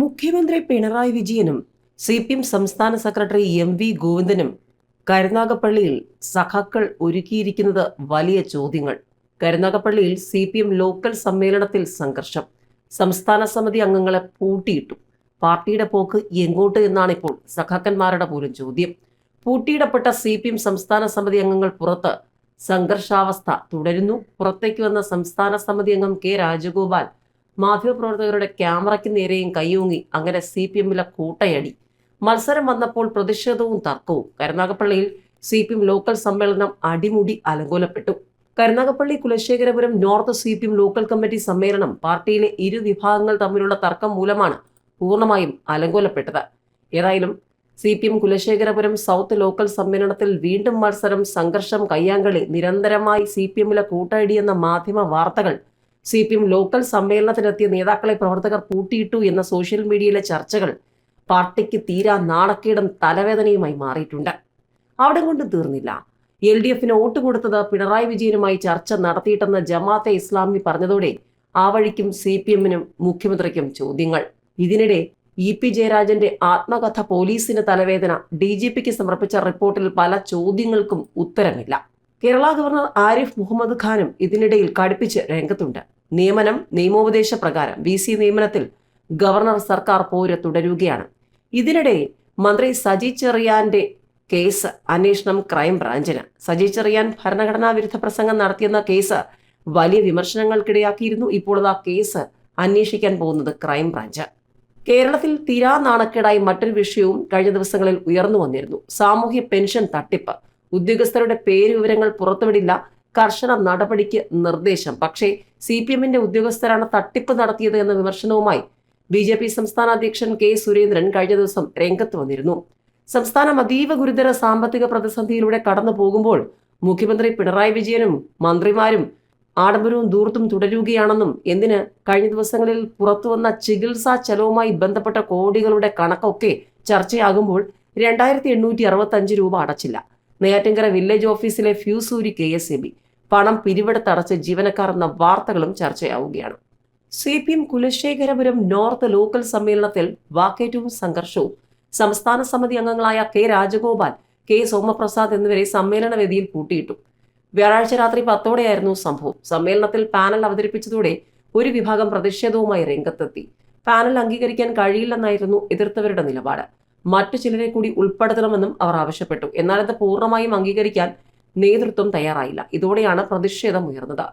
മുഖ്യമന്ത്രി പിണറായി വിജയനും C P M സംസ്ഥാന സെക്രട്ടറി എം വി ഗോവിന്ദനും കരുനാഗപ്പള്ളിയിൽ സഖാക്കൾ ഒരുക്കിയിരിക്കുന്നത് വലിയ ചോദ്യങ്ങൾ. കരുനാഗപ്പള്ളിയിൽ സി പി എം ലോക്കൽ സമ്മേളനത്തിൽ സംഘർഷം. സംസ്ഥാന സമിതി അംഗങ്ങളെ പൂട്ടിയിട്ടു. പാർട്ടിയുടെ പോക്ക് എങ്ങോട്ട് എന്നാണ് ഇപ്പോൾ സഖാക്കന്മാരുടെ പോലും ചോദ്യം. പൂട്ടിയിടപ്പെട്ട സി പി എം സംസ്ഥാന സമിതി അംഗങ്ങൾ പുറത്ത് സംഘർഷാവസ്ഥ തുടരുന്നു. പുറത്തേക്ക് വന്ന സംസ്ഥാന സമിതി അംഗം കെ രാജഗോപാൽ മാധ്യമപ്രവർത്തകരുടെ ക്യാമറയ്ക്ക് നേരെയും കൈയൂങ്ങി അങ്ങനെ സി പി എമ്മിലെ കൂട്ടയടി. മത്സരം വന്നപ്പോൾ പ്രതിഷേധവും തർക്കവും. കരുനാഗപ്പള്ളിയിൽ സി പി എം ലോക്കൽ സമ്മേളനം അടിമുടി അലങ്കോലപ്പെട്ടു. Karunagappally Kulasekharapuram north C P M local committee സമ്മേളനം പാർട്ടിയിലെ ഇരു വിഭാഗങ്ങൾ തമ്മിലുള്ള തർക്കം മൂലമാണ് പൂർണമായും അലങ്കോലപ്പെട്ടത്. ഏതായാലും C P M Kulasekharapuram south local സമ്മേളനത്തിൽ വീണ്ടും മത്സരം സംഘർഷം കയ്യാങ്കളി. നിരന്തരമായി സി പി എമ്മിലെ കൂട്ടയടി എന്ന മാധ്യമ വാർത്തകൾ സി പി എം ലോക്കൽ സമ്മേളനത്തിനെത്തിയ നേതാക്കളെ പ്രവർത്തകർ പൂട്ടിയിട്ടു എന്ന സോഷ്യൽ മീഡിയയിലെ ചർച്ചകൾ പാർട്ടിക്ക് തീരാ നാണക്കേടും തലവേദനയുമായി മാറിയിട്ടുണ്ട്. അവിടെ കൊണ്ട് തീർന്നില്ല. എൽ ഡി എഫിന് വോട്ട് കൊടുത്തത് പിണറായി വിജയനുമായി ചർച്ച നടത്തിയിട്ടെന്ന് ജമാഅത്തെ ഇസ്ലാമി പറഞ്ഞതോടെ ആ വഴിക്കും സി പി എമ്മിനും മുഖ്യമന്ത്രിക്കും ചോദ്യങ്ങൾ. ഇതിനിടെ ഇ പി ജയരാജന്റെ ആത്മകഥ പോലീസിന് തലവേദന ഡി ജി പിക്ക് സമർപ്പിച്ച റിപ്പോർട്ടിൽ പല ചോദ്യങ്ങൾക്കും ഉത്തരമില്ല. കേരള ഗവർണർ ആരിഫ് മുഹമ്മദ് ഖാനും ഇതിനിടയിൽ കടുപ്പിച്ച് രംഗത്തുണ്ട്. നിയമനം നിയമോപദേശ പ്രകാരം വി സി നിയമനത്തിൽ ഗവർണർ സർക്കാർ പോര് തുടരുകയാണ്. ഇതിനിടെ മന്ത്രി സജി ചെറിയാന്റെ കേസ് അന്വേഷണം ക്രൈംബ്രാഞ്ചിന്. സജി ചെറിയാൻ ഭരണഘടനാ വിരുദ്ധ പ്രസംഗം നടത്തിയെന്ന കേസ് വലിയ വിമർശനങ്ങൾക്കിടയാക്കിയിരുന്നു. ഇപ്പോൾ ആ കേസ് അന്വേഷിക്കാൻ പോകുന്നത് ക്രൈംബ്രാഞ്ച്. കേരളത്തിൽ തീരാ നാണക്കേടായി മറ്റൊരു വിഷയവും കഴിഞ്ഞ ദിവസങ്ങളിൽ ഉയർന്നു വന്നിരുന്നു. സാമൂഹ്യ പെൻഷൻ തട്ടിപ്പ്. ഉദ്യോഗസ്ഥരുടെ പേര് വിവരങ്ങൾ പുറത്തുവിടില്ല. കർശന നടപടിക്ക് നിർദ്ദേശം. പക്ഷേ സി പി എമ്മിന്റെ ഉദ്യോഗസ്ഥരാണ് തട്ടിപ്പ് നടത്തിയത് എന്ന വിമർശനവുമായി ബി ജെ പി സംസ്ഥാന അധ്യക്ഷൻ കെ സുരേന്ദ്രൻ കഴിഞ്ഞ ദിവസം രംഗത്ത് വന്നിരുന്നു. സംസ്ഥാനം അതീവ ഗുരുതര സാമ്പത്തിക പ്രതിസന്ധിയിലൂടെ കടന്നു പോകുമ്പോൾ മുഖ്യമന്ത്രി പിണറായി വിജയനും മന്ത്രിമാരും ആഡംബരവും ദൂർത്തും തുടരുകയാണെന്നും എന്തിന് കഴിഞ്ഞ ദിവസങ്ങളിൽ പുറത്തുവന്ന ചികിത്സാ ചെലവുമായി ബന്ധപ്പെട്ട കോടികളുടെ കണക്കൊക്കെ ചർച്ചയാകുമ്പോൾ രണ്ടായിരത്തി എണ്ണൂറ്റി അറുപത്തി അഞ്ച് രൂപ അടച്ചില്ല. നെയ്യാറ്റിൻകര വില്ലേജ് ഓഫീസിലെ ഫ്യൂസൂരി കെ എസ് എ ബി. പണം പിരിവെടുത്തടച്ച് ജീവനക്കാർ എന്ന വാർത്തകളും ചർച്ചയാവുകയാണ്. C P M Kulasekharapuram north local സമ്മേളനത്തിൽ വാക്കേറ്റവും സംഘർഷവും. സംസ്ഥാന സമിതി അംഗങ്ങളായ കെ രാജഗോപാൽ കെ സോമപ്രസാദ് എന്നിവരെ സമ്മേളന വേദിയിൽ പൂട്ടിയിട്ടു വ്യാഴാഴ്ച രാത്രി പത്തോടെയായിരുന്നു സംഭവം. സമ്മേളനത്തിൽ പാനൽ അവതരിപ്പിച്ചതോടെ ഒരു വിഭാഗം പ്രതിഷേധവുമായി രംഗത്തെത്തി. പാനൽ അംഗീകരിക്കാൻ കഴിയില്ലെന്നായിരുന്നു എതിർത്തവരുടെ നിലപാട്. മറ്റു ചിലരെ കൂടി ഉൾപ്പെടുത്തണമെന്നും അവർ ആവശ്യപ്പെട്ടു. എന്നാൽ അത് പൂർണമായും അംഗീകരിക്കാൻ നേതൃത്വം തയ്യാറായില്ല. ഇതോടെയാണ് പ്രതിഷേധം ഉയർന്നത്.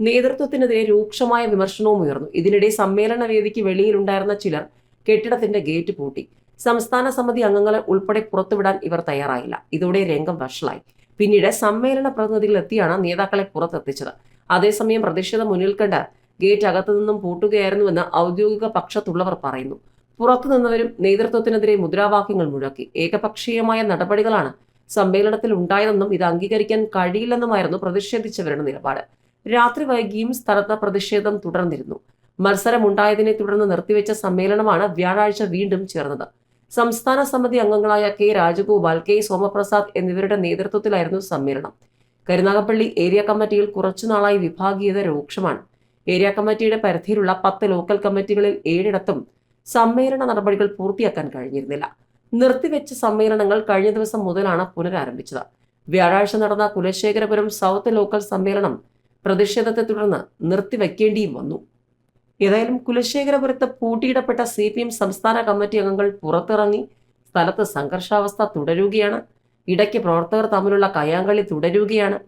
നേതൃത്വത്തിനെതിരെ രൂക്ഷമായ വിമർശനവും ഉയർന്നു. ഇതിനിടെ സമ്മേളന വേദിക്ക് വെളിയിലുണ്ടായിരുന്ന ചിലർ കെട്ടിടത്തിന്റെ ഗേറ്റ് പൂട്ടി. സംസ്ഥാന സമിതി അംഗങ്ങളെ ഉൾപ്പെടെ പുറത്തുവിടാൻ ഇവർ തയ്യാറായില്ല. ഇതോടെ രംഗം വഷളായി. പിന്നീട് സമ്മേളന പ്രതിനിധികൾ എത്തിയാണ് നേതാക്കളെ പുറത്തെത്തിച്ചത്. അതേസമയം പ്രതിഷേധം മുന്നിൽ കണ്ട് ഗേറ്റ് അകത്തുനിന്നും പൂട്ടുകയായിരുന്നുവെന്ന് ഔദ്യോഗിക പക്ഷത്തുള്ളവർ പറയുന്നു. പുറത്തു നിന്നവരും നേതൃത്വത്തിനെതിരെ മുദ്രാവാക്യങ്ങൾ മുഴക്കി. ഏകപക്ഷീയമായ നടപടികളാണ് സമ്മേളനത്തിൽ ഉണ്ടായതെന്നും ഇത് അംഗീകരിക്കാൻ കഴിയില്ലെന്നുമായിരുന്നു പ്രതിഷേധിച്ചവരുടെ നിലപാട്. രാത്രി വൈകിയും സ്ഥലത്ത് പ്രതിഷേധം തുടർന്നിരുന്നു. മത്സരമുണ്ടായതിനെ തുടർന്ന് നിർത്തിവെച്ച സമ്മേളനമാണ് വ്യാഴാഴ്ച വീണ്ടും ചേർന്നത്. സംസ്ഥാന സമിതി അംഗങ്ങളായ കെ രാജഗോപാൽ കെ സോമപ്രസാദ് എന്നിവരുടെ നേതൃത്വത്തിലായിരുന്നു സമ്മേളനം. കരുനാഗപ്പള്ളി ഏരിയ കമ്മിറ്റിയിൽ കുറച്ചുനാളായി വിഭാഗീയത രൂക്ഷമാണ്. ഏരിയ കമ്മിറ്റിയുടെ പരിധിയിലുള്ള പത്ത് ലോക്കൽ കമ്മിറ്റികളിൽ ഏഴിടത്തും സമ്മേളന നടപടികൾ പൂർത്തിയാക്കാൻ കഴിഞ്ഞിരുന്നില്ല. നിർത്തിവെച്ച സമ്മേളനങ്ങൾ കഴിഞ്ഞ ദിവസം മുതലാണ് പുനരാരംഭിച്ചത്. വ്യാഴാഴ്ച നടന്ന കുലശേഖരപുരം സൗത്ത് ലോക്കൽ സമ്മേളനം പ്രതിഷേധത്തെ തുടർന്ന് നിർത്തിവെക്കേണ്ടിയും വന്നു. ഏതായാലും കുലശേഖരപുരത്ത് പൂട്ടിയിടപ്പെട്ട സി പി എം സംസ്ഥാന കമ്മിറ്റി അംഗങ്ങൾ പുറത്തിറങ്ങി സ്ഥലത്ത് സംഘർഷാവസ്ഥ തുടരുകയാണ്. ഇടയ്ക്ക് പ്രവർത്തകർ തമ്മിലുള്ള കയ്യാങ്കളി തുടരുകയാണ്.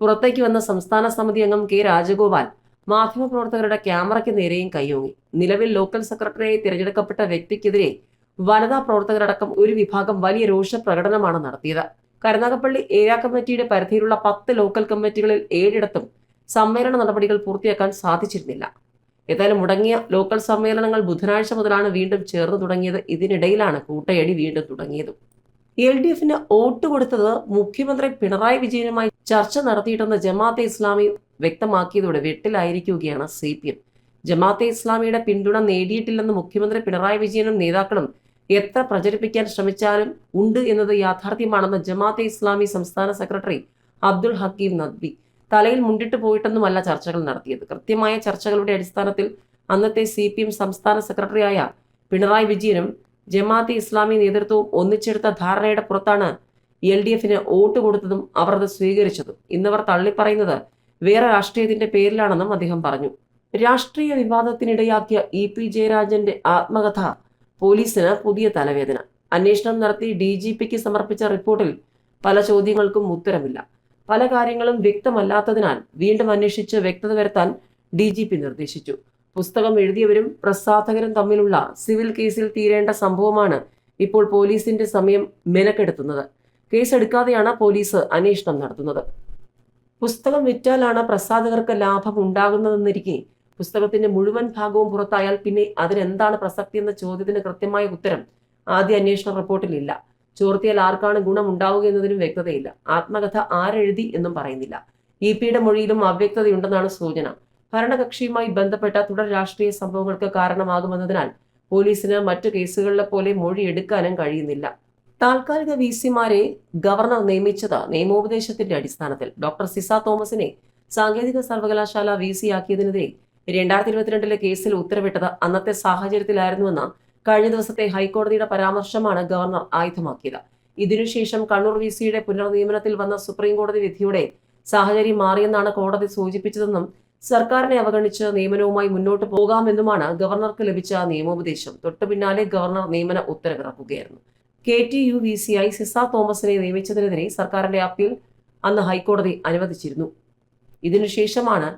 പുറത്തേക്ക് വന്ന സംസ്ഥാന സമിതി അംഗം കെ രാജഗോപാൽ മാധ്യമപ്രവർത്തകരുടെ ക്യാമറയ്ക്ക് നേരെയും കൈയോങ്ങി. നിലവിൽ ലോക്കൽ സെക്രട്ടറിയായി തിരഞ്ഞെടുക്കപ്പെട്ട വ്യക്തിക്കെതിരെ വനിതാ പ്രവർത്തകരടക്കം ഒരു വിഭാഗം വലിയ രോഷ പ്രകടനമാണ് നടത്തിയത്. കരുനാഗപ്പള്ളി ഏരിയ കമ്മിറ്റിയുടെ പരിധിയിലുള്ള പത്ത് ലോക്കൽ കമ്മിറ്റികളിൽ ഏഴിടത്തും സമ്മേളന നടപടികൾ പൂർത്തിയാക്കാൻ സാധിച്ചിരുന്നില്ല. ഏതായാലും മുടങ്ങിയ ലോക്കൽ സമ്മേളനങ്ങൾ ബുധനാഴ്ച മുതലാണ് വീണ്ടും ചേർന്നു തുടങ്ങിയത്. ഇതിനിടയിലാണ് കൂട്ടയടി വീണ്ടും തുടങ്ങിയത്. എൽ ഡി എഫിന് വോട്ട് കൊടുത്തത് മുഖ്യമന്ത്രി പിണറായി വിജയനുമായി ചർച്ച നടത്തിയിട്ടെന്ന് ജമാഅത്തെ ഇസ്ലാമി വ്യക്തമാക്കിയതോടെ വെട്ടിലായിരിക്കുകയാണ് സി പി എം. ജമാഅത്തെ ഇസ്ലാമിയുടെ പിന്തുണ നേടിയിട്ടില്ലെന്ന് മുഖ്യമന്ത്രി പിണറായി വിജയനും നേതാക്കളും എത്ര പ്രചരിപ്പിക്കാൻ ശ്രമിച്ചാലും ഉണ്ട് എന്നത് യാഥാർത്ഥ്യമാണെന്ന് ജമാഅത്തെ ഇസ്ലാമി സംസ്ഥാന സെക്രട്ടറി അബ്ദുൾ ഹക്കീം നദ്വി തലയിൽ മുണ്ടിട്ട് പോയിട്ടൊന്നുമല്ല ചർച്ചകൾ നടത്തിയത്. കൃത്യമായ ചർച്ചകളുടെ അടിസ്ഥാനത്തിൽ അന്നത്തെ സി പി എം സംസ്ഥാന സെക്രട്ടറിയായ പിണറായി വിജയനും ജമാഅത്തെ ഇസ്ലാമി നേതൃത്വവും ഒന്നിച്ചെടുത്ത ധാരണയുടെ പുറത്താണ് എൽ ഡി എഫിന് വോട്ട് കൊടുത്തതും അവർ അത് സ്വീകരിച്ചതും ഇന്നവർ തള്ളിപ്പറയുന്നത് വേറെ രാഷ്ട്രീയത്തിന്റെ പേരിലാണെന്നും അദ്ദേഹം പറഞ്ഞു. രാഷ്ട്രീയ വിവാദത്തിനിടയാക്കിയ ഇ പി ജയരാജന്റെ ആത്മകഥ പോലീസിന് പുതിയ തലവേദന. അന്വേഷണം നടത്തി ഡി ജി പിക്ക് സമർപ്പിച്ച റിപ്പോർട്ടിൽ പല ചോദ്യങ്ങൾക്കും ഉത്തരമില്ല. പല കാര്യങ്ങളും വ്യക്തമല്ലാത്തതിനാൽ വീണ്ടും അന്വേഷിച്ച് വ്യക്തത വരുത്താൻ ഡി ജി പി നിർദ്ദേശിച്ചു. പുസ്തകം എഴുതിയവരും പ്രസാധകരും തമ്മിലുള്ള സിവിൽ കേസിൽ തീരേണ്ട സംഭവമാണ് ഇപ്പോൾ പോലീസിന്റെ സമയം മെനക്കെടുത്തുന്നത്. കേസെടുക്കാതെയാണ് പോലീസ് അന്വേഷണം നടത്തുന്നത്. പുസ്തകം വിറ്റാലാണ് പ്രസാധകർക്ക് ലാഭം ഉണ്ടാകുന്നതെന്നിരിക്കെ. പുസ്തകത്തിന്റെ മുഴുവൻ ഭാഗവും പുറത്തായാൽ പിന്നെ അതിനെന്താണ് പ്രസക്തി എന്ന ചോദ്യത്തിന് കൃത്യമായ ഉത്തരം ആദ്യ അന്വേഷണ റിപ്പോർട്ടിലില്ല. ചോർത്തിയാൽ ആർക്കാണ് ഗുണം ഉണ്ടാവുക എന്നതിനും വ്യക്തതയില്ല. ആത്മകഥ ആരെഴുതി എന്നും പറയുന്നില്ല. ഇ പിയുടെ മൊഴിയിലും അവ്യക്തതയുണ്ടെന്നാണ് സൂചന. ഭരണകക്ഷിയുമായി ബന്ധപ്പെട്ട തുടർ രാഷ്ട്രീയ സംഭവങ്ങൾക്ക് കാരണമാകുമെന്നതിനാൽ പോലീസിന് മറ്റു കേസുകളിലെ പോലെ മൊഴി എടുക്കാനും കഴിയുന്നില്ല. താൽക്കാലിക വി സിമാരെ ഗവർണർ നിയമിച്ചത് നിയമോപദേശത്തിന്റെ അടിസ്ഥാനത്തിൽ. ഡോക്ടർ സിസ തോമസിനെ സാങ്കേതിക സർവകലാശാല വി സി ആക്കിയതിനെതിരെ രണ്ടായിരത്തി ഇരുപത്തിരണ്ടിലെ കേസിൽ ഉത്തരവിട്ടത് അന്നത്തെ സാഹചര്യത്തിലായിരുന്നുവെന്ന കഴിഞ്ഞ ദിവസത്തെ ഹൈക്കോടതിയുടെ പരാമർശമാണ് ഗവർണർ ആയുധമാക്കിയത്. ഇതിനുശേഷം കണ്ണൂർ വി സിയുടെ പുനർനിയമനത്തിൽ വന്ന സുപ്രീം കോടതി വിധിയുടെ സാഹചര്യം മാറിയെന്നാണ് കോടതി സൂചിപ്പിച്ചതെന്നും സർക്കാരിനെ അവഗണിച്ച് നിയമനവുമായി മുന്നോട്ട് പോകാമെന്നുമാണ് ഗവർണർക്ക് ലഭിച്ച നിയമോപദേശം. തൊട്ടു പിന്നാലെ ഗവർണർ നിയമന ഉത്തരവിറക്കുകയായിരുന്നു. K T U V C I Ciza തോമസിനെ നിയമിച്ചതിനെതിരെ സർക്കാരിന്റെ അപ്പീൽ അന്ന് ഹൈക്കോടതി അനുവദിച്ചിരുന്നു. ഇതിനുശേഷമാണ്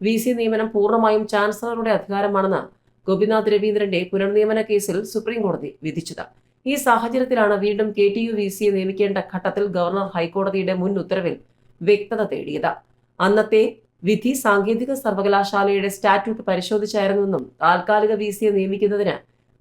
വി സി നിയമനം പൂർണമായും ചാൻസലറുടെ അധികാരമാണെന്ന് ഗോപിനാഥ് രവീന്ദ്രന്റെ പുനർനിയമന കേസിൽ സുപ്രീം കോടതി വിധിച്ചത്. ഈ സാഹചര്യത്തിലാണ് വീണ്ടും കെ ടി യു വി സിയെ നിയമിക്കേണ്ട ഘട്ടത്തിൽ ഗവർണർ ഹൈക്കോടതിയുടെ മുൻ ഉത്തരവിൽ വ്യക്തത തേടിയത്. അന്നത്തെ വിധി സാങ്കേതിക സർവകലാശാലയുടെ സ്റ്റാറ്റ്യൂട്ട് പരിശോധിച്ചായിരുന്നുവെന്നും താൽക്കാലിക വി സിയെ നിയമിക്കുന്നതിന്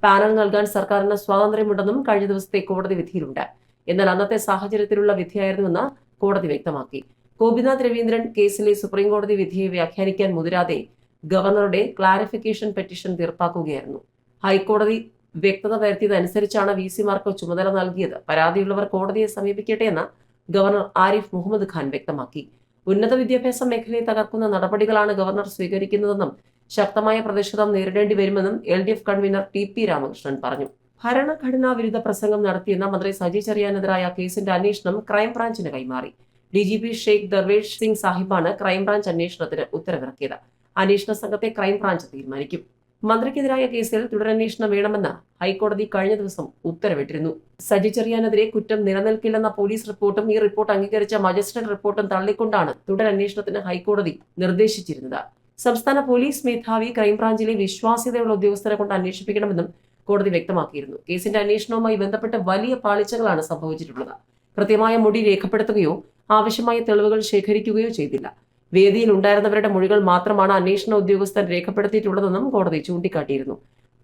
പാനൽ നൽകാൻ സർക്കാരിന് സ്വാതന്ത്ര്യമുണ്ടെന്നും കഴിഞ്ഞ ദിവസത്തെ കോടതി വിധിയിലുണ്ട്. എന്നാൽ അന്നത്തെ സാഹചര്യത്തിലുള്ള വിധിയായിരുന്നുവെന്ന് കോടതി വ്യക്തമാക്കി. ഗോപിനാഥ് രവീന്ദ്രൻ കേസിലെ സുപ്രീം കോടതി വിധിയെ വ്യാഖ്യാനിക്കാൻ മുതിരാതെ ഗവർണറുടെ ക്ലാരിഫിക്കേഷൻ പെറ്റീഷൻ തീർപ്പാക്കുകയായിരുന്നു. ഹൈക്കോടതി വ്യക്തത വരുത്തിയതനുസരിച്ചാണ് വി സിമാർക്ക് ചുമതല നൽകിയത്. പരാതിയുള്ളവർ കോടതിയെ സമീപിക്കട്ടെ എന്ന് ഗവർണർ ആരിഫ് മുഹമ്മദ് ഖാൻ വ്യക്തമാക്കി. ഉന്നത വിദ്യാഭ്യാസ മേഖലയെ തകർക്കുന്ന നടപടികളാണ് ഗവർണർ സ്വീകരിക്കുന്നതെന്നും ശക്തമായ പ്രതിഷേധം നേരിടേണ്ടി വരുമെന്നും L D F convener T P Ramakrishnan പറഞ്ഞു. ഭരണഘടനാ വിരുദ്ധ പ്രസംഗം നടത്തിയെന്ന മന്ത്രി സജി ചെറിയാനെതിരായ കേസിന്റെ അന്വേഷണം ക്രൈംബ്രാഞ്ചിന് കൈമാറി. D G P Sheikh Darvesh Singh സാഹിബാണ് crime branch അന്വേഷണത്തിന് ഉത്തരവിറക്കിയത്. അന്വേഷണ സംഘത്തെ ക്രൈംബ്രാഞ്ച് തീരുമാനിക്കും. മന്ത്രിക്കെതിരായ കേസിൽ തുടരന്വേഷണം വേണമെന്ന് ഹൈക്കോടതി കഴിഞ്ഞ ദിവസം ഉത്തരവിട്ടിരുന്നു. സജി ചെറിയാനെതിരെ കുറ്റം നിലനിൽക്കില്ലെന്ന പോലീസ് റിപ്പോർട്ടും ഈ റിപ്പോർട്ട് അംഗീകരിച്ച മജിസ്ട്രേറ്റ് റിപ്പോർട്ടും തള്ളിക്കൊണ്ടാണ് തുടരന്വേഷണത്തിന് ഹൈക്കോടതി നിർദ്ദേശിച്ചിരുന്നത്. സംസ്ഥാന പോലീസ് മേധാവി ക്രൈംബ്രാഞ്ചിലെ വിശ്വാസ്യതയുള്ള ഉദ്യോഗസ്ഥരെ കൊണ്ട് അന്വേഷിപ്പിക്കണമെന്നും കോടതി വ്യക്തമാക്കിയിരുന്നു. കേസിന്റെ അന്വേഷണവുമായി ബന്ധപ്പെട്ട് വലിയ പാളിച്ചകളാണ് സംഭവിച്ചിട്ടുള്ളത്. കൃത്യമായ മൊഴി രേഖപ്പെടുത്തുകയോ ആവശ്യമായ തെളിവുകൾ ശേഖരിക്കുകയോ ചെയ്തില്ല. വേദിയിൽ ഉണ്ടായിരുന്നവരുടെ മൊഴികൾ മാത്രമാണ് അന്വേഷണ ഉദ്യോഗസ്ഥർ രേഖപ്പെടുത്തിയിട്ടുള്ളതെന്നും കോടതി ചൂണ്ടിക്കാട്ടിയിരുന്നു.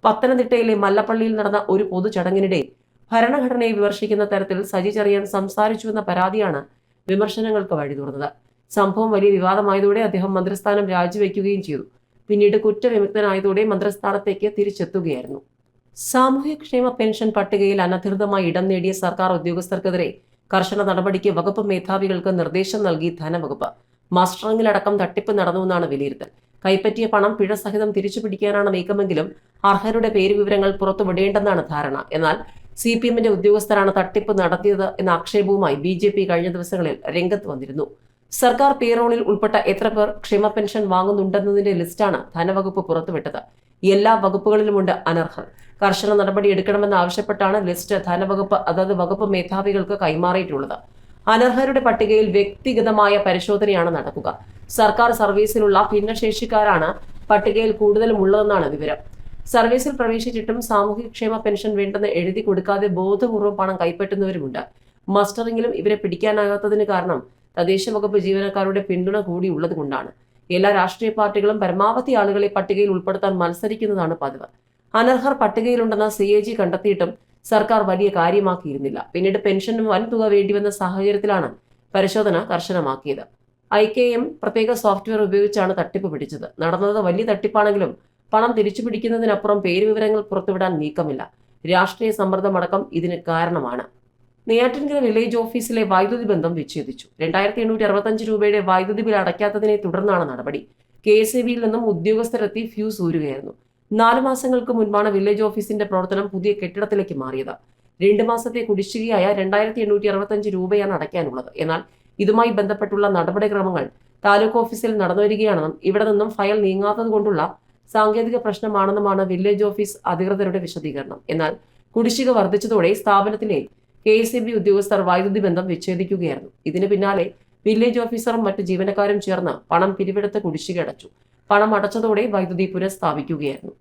പത്തനംതിട്ടയിലെ മല്ലപ്പള്ളിയിൽ നടന്ന ഒരു പൊതുചടങ്ങിനിടെ ഭരണഘടനയെ വിമർശിക്കുന്ന തരത്തിൽ സജി ചെറിയാൻ സംസാരിച്ചുവെന്ന പരാതിയാണ് വിമർശനങ്ങൾക്ക് വഴി തുറന്നത് സംഭവം വലിയ വിവാദമായതോടെ അദ്ദേഹം മന്ത്രിസ്ഥാനം രാജിവെക്കുകയും ചെയ്തു. പിന്നീട് കുറ്റവിമുക്തനായതോടെ മന്ത്രിസ്ഥാനത്തേക്ക് തിരിച്ചെത്തുകയായിരുന്നു. സാമൂഹ്യക്ഷേമ പെൻഷൻ പട്ടികയിൽ അനധികൃതമായി ഇടം നേടിയ സർക്കാർ ഉദ്യോഗസ്ഥർക്കെതിരെ കർശന നടപടിക്ക് വകുപ്പ് മേധാവികൾക്ക് നിർദ്ദേശം നൽകി ധനവകുപ്പ്. മസ്റ്ററിംഗിലടക്കം തട്ടിപ്പ് നടന്നുവെന്നാണ് വിലയിരുത്തൽ. കൈപ്പറ്റിയ പണം പിഴ സഹിതം തിരിച്ചുപിടിക്കാനാണ് നീക്കമെങ്കിലും അർഹരുടെ പേര് വിവരങ്ങൾ പുറത്തുവിടേണ്ടെന്നാണ് ധാരണ. എന്നാൽ സി പി എമ്മിന്റെ ഉദ്യോഗസ്ഥരാണ് തട്ടിപ്പ് നടത്തിയത് എന്ന ആക്ഷേപവുമായി ബി ജെ പി കഴിഞ്ഞ ദിവസങ്ങളിൽ രംഗത്ത് വന്നിരുന്നു. സർക്കാർ പേറോളിൽ ഉൾപ്പെട്ട എത്ര പേർ ക്ഷേമ പെൻഷൻ വാങ്ങുന്നുണ്ടെന്നതിന്റെ ലിസ്റ്റാണ് ധനവകുപ്പ് പുറത്തുവിട്ടത്. എല്ലാ വകുപ്പുകളിലുമുണ്ട് അനർഹർ. കർശന നടപടി എടുക്കണമെന്ന് ആവശ്യപ്പെട്ടാണ് ലിസ്റ്റ് ധനവകുപ്പ് അതത് വകുപ്പ് മേധാവികൾക്ക് കൈമാറിയിട്ടുള്ളത്. അനർഹരുടെ പട്ടികയിൽ വ്യക്തിഗതമായ പരിശോധനയാണ് നടക്കുക. സർക്കാർ സർവീസിലുള്ള ഭിന്നശേഷിക്കാരാണ് പട്ടികയിൽ കൂടുതലും ഉള്ളതെന്നാണ് വിവരം. സർവീസിൽ പ്രവേശിച്ചിട്ടും സാമൂഹ്യക്ഷേമ പെൻഷൻ വേണ്ടെന്ന് എഴുതി കൊടുക്കാതെ ബോധപൂർവം പണം കൈപ്പറ്റുന്നവരുമുണ്ട്. മസ്റ്ററിംഗിലും ഇവരെ പിടിക്കാനാകാത്തതിന് കാരണം തദ്ദേശ വകുപ്പ് ജീവനക്കാരുടെ പിന്തുണ കൂടി ഉള്ളത് കൊണ്ടാണ്. എല്ലാ രാഷ്ട്രീയ പാർട്ടികളും പരമാവധി ആളുകളെ പട്ടികയിൽ ഉൾപ്പെടുത്താൻ മത്സരിക്കുന്നതാണ് പതിവ്. അനർഹർ പട്ടികയിലുണ്ടെന്ന് സി എ ജി കണ്ടെത്തിയിട്ടും സർക്കാർ വലിയ കാര്യമാക്കിയിരുന്നില്ല. പിന്നീട് പെൻഷനും വൻതുക വേണ്ടിവന്ന സാഹചര്യത്തിലാണ് പരിശോധന കർശനമാക്കിയത്. ഐ കെ എം പ്രത്യേക സോഫ്റ്റ്വെയർ ഉപയോഗിച്ചാണ് തട്ടിപ്പ് പിടിച്ചത്. നടന്നത് വലിയ തട്ടിപ്പാണെങ്കിലും പണം തിരിച്ചു പിടിക്കുന്നതിനപ്പുറം പേര് വിവരങ്ങൾ പുറത്തുവിടാൻ നീക്കമില്ല. രാഷ്ട്രീയ സമ്മർദ്ദമടക്കം ഇതിന് കാരണമാണ്. നെയ്യാറ്റിൻകര വില്ലേജ് ഓഫീസിലെ വൈദ്യുതി ബന്ധം വിച്ഛേദിച്ചു. രണ്ടായിരത്തി എണ്ണൂറ്റി അറുപത്തഞ്ച് രൂപയുടെ വൈദ്യുതി ബിൽ അടയ്ക്കാത്തതിനെ തുടർന്നാണ് നടപടി. കെ എസ് എ ബിയിൽ നിന്നും ഉദ്യോഗസ്ഥരെത്തി ഫ്യൂസ് ഊരുകയായിരുന്നു. നാല് മാസങ്ങൾക്ക് മുൻപാണ് വില്ലേജ് ഓഫീസിന്റെ പ്രവർത്തനം പുതിയ കെട്ടിടത്തിലേക്ക് മാറിയത്. രണ്ട് മാസത്തെ കുടിശ്ശികയായ രണ്ടായിരത്തി എണ്ണൂറ്റി അറുപത്തഞ്ച് രൂപയാണ് അടയ്ക്കാനുള്ളത്. എന്നാൽ ഇതുമായി ബന്ധപ്പെട്ടുള്ള നടപടിക്രമങ്ങൾ താലൂക്ക് ഓഫീസിൽ നടന്നുവരികയാണെന്നും ഇവിടെ നിന്നും ഫയൽ നീങ്ങാത്തത് കൊണ്ടുള്ള സാങ്കേതിക പ്രശ്നമാണെന്നുമാണ് വില്ലേജ് ഓഫീസ് അധികൃതരുടെ വിശദീകരണം. എന്നാൽ കുടിശ്ശിക വർദ്ധിച്ചതോടെ സ്ഥാപനത്തിലെ കെ എസ് ബി ഉദ്യോഗസ്ഥർ വൈദ്യുതി ബന്ധം വിച്ഛേദിക്കുകയായിരുന്നു. ഇതിന് പിന്നാലെ വില്ലേജ് ഓഫീസറും മറ്റ് ജീവനക്കാരും ചേർന്ന് പണം പിരിവെടുത്ത് കുടിശ്ശിക അടച്ചു. പണം അടച്ചതോടെ വൈദ്യുതി പുനഃസ്ഥാപിക്കുകയായിരുന്നു.